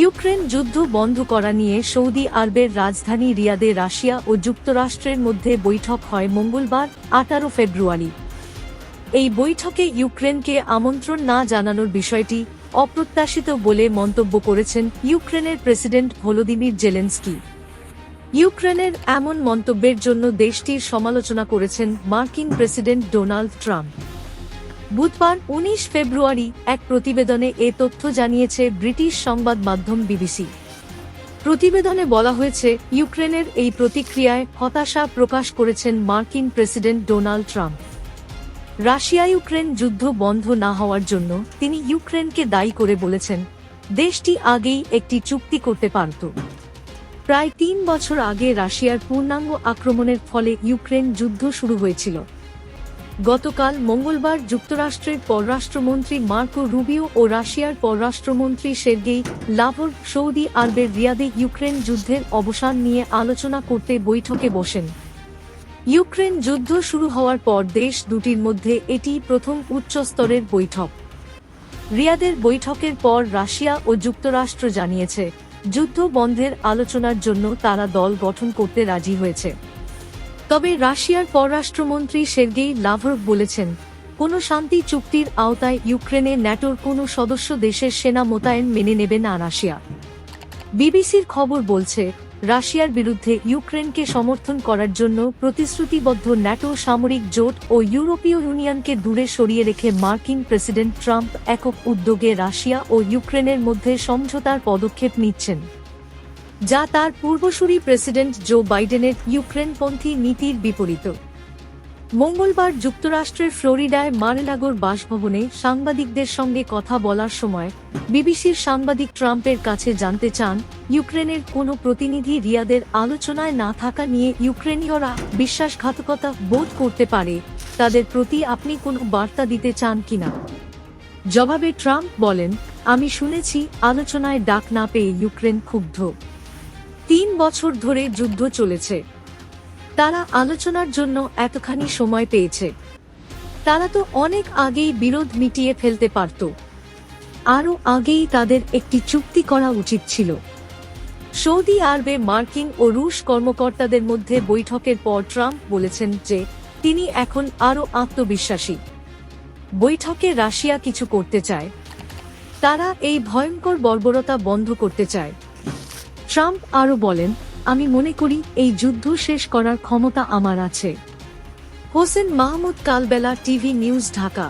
Ukraine যুদ্ধ বন্ধ করা নিয়ে সৌদি আরবের রাজধানী রিয়াদে রাশিয়া ও যুক্তরাষ্ট্রের মধ্যে বৈঠক হয় মঙ্গলবার, আঠারো ফেব্রুয়ারি। এই বৈঠকে ইউক্রেনকে আমন্ত্রণ না জানানোর বিষয়টি অপ্রত্যাশিত বলে মন্তব্য করেছেন ইউক্রেনের প্রেসিডেন্ট ভলোদিমির জেলেন্সকি। ইউক্রেনের এমন মন্তব্যের জন্য দেশটির সমালোচনা করেছেন মার্কিন প্রেসিডেন্ট ডোনাল্ড ট্রাম্প। বুধবার উনিশ ফেব্রুয়ারি এক প্রতিবেদনে এ তথ্য জানিয়েছে ব্রিটিশ সংবাদ মাধ্যম বিবিসি। প্রতিবেদনে বলা হয়েছে, ইউক্রেনের এই প্রতিক্রিয়ায় হতাশা প্রকাশ করেছেন মার্কিন president Donald Trump. Russia Ukraine যুদ্ধ বন্ধ না হওয়ার জন্য তিনি ইউক্রেনকে দায়ী করে বলেছেন, দেশটি আগেই একটি চুক্তি করতে পারত। প্রায় তিন বছর আগে রাশিয়ার পূর্ণাঙ্গ আক্রমণের ফলে ইউক্রেন যুদ্ধ শুরু হয়েছিল। গতকাল মঙ্গলবার যুক্তরাষ্ট্রের পররাষ্ট্রমন্ত্রী মার্কো রুবিও ও রাশিয়ার পররাষ্ট্রমন্ত্রী সের্গেই লাভর সৌদি আরবের রিয়াদে ইউক্রেন যুদ্ধের অবসান নিয়ে আলোচনা করতে বৈঠকে বসেন। ইউক্রেন যুদ্ধ শুরু হওয়ার পর দেশ দুটির মধ্যে এটি প্রথম উচ্চস্তরের বৈঠক। রিয়াদের বৈঠকের পর রাশিয়া ও যুক্তরাষ্ট্র জানিয়েছে, যুদ্ধ বন্ধের আলোচনার জন্য তারা দল গঠন করতে রাজি হয়েছে। তবে রাশিয়ার পররাষ্ট্রমন্ত্রী সের্গেই লাভরভ বলেছেন, কোনো শান্তি চুক্তির আওতায় ইউক্রেনে ন্যাটোর কোনো সদস্য দেশের সেনা মোতায়েন মেনে নেবে না রাশিয়া। বিবিসির খবর বলছে, রাশিয়ার বিরুদ্ধে ইউক্রেনকে সমর্থন করার জন্য প্রতিশ্রুতিবদ্ধ ন্যাটো সামরিক জোট ও ইউরোপীয় ইউনিয়নকে দূরে সরিয়ে রেখে মার্কিন প্রেসিডেন্ট ট্রাম্প একক উদ্যোগে রাশিয়া ও ইউক্রেনের মধ্যে সমঝোতার পদক্ষেপ নিচ্ছেন। যা তার পূর্বসূরি প্রেসিডেন্ট জো বাইডেনের ইউক্রেনপন্থী নীতির বিপরীত। মঙ্গলবার যুক্তরাষ্ট্রের ফ্লোরিডায় মারেলাগোর বাসভবনে সাংবাদিকদের সঙ্গে কথা বলার সময় বিবিসির সাংবাদিক ট্রাম্পের কাছে জানতে চান, ইউক্রেনের কোনো প্রতিনিধি রিয়াদের আলোচনায় না থাকা নিয়ে ইউক্রেনীয়রা বিশ্বাসঘাতকতা বোধ করতে পারে, তাদের প্রতি আপনি কোনো বার্তা দিতে চান কিনা জবাবে ট্রাম্প বলেন, আমি শুনেছি, আলোচনায় ডাক না পেয়ে ইউক্রেন ক্ষুব্ধ। তিন বছর ধরে যুদ্ধ চলেছে। তারা আলোচনার জন্য এতখানি সময় পেয়েছে। তারা তো অনেক আগেই বিরোধ মিটিয়ে ফেলতে পারত। আরও আগেই তাদের একটি চুক্তি করা উচিত ছিল। সৌদি আরবে মার্কিন ও রুশ কর্মকর্তাদের মধ্যে বৈঠকের পর ট্রাম্প বলেছেন যে, তিনি এখন আরও আত্মবিশ্বাসী। বৈঠকে রাশিয়া কিছু করতে চায়। তারা এই ভয়ঙ্কর বর্বরতা বন্ধ করতে চায়। ট্রাম্প আরও বলেন, আমি মনে করি এই যুদ্ধ শেষ করার ক্ষমতা আমার আছে। Hossain Mahmud Kalbela TV news Dhaka.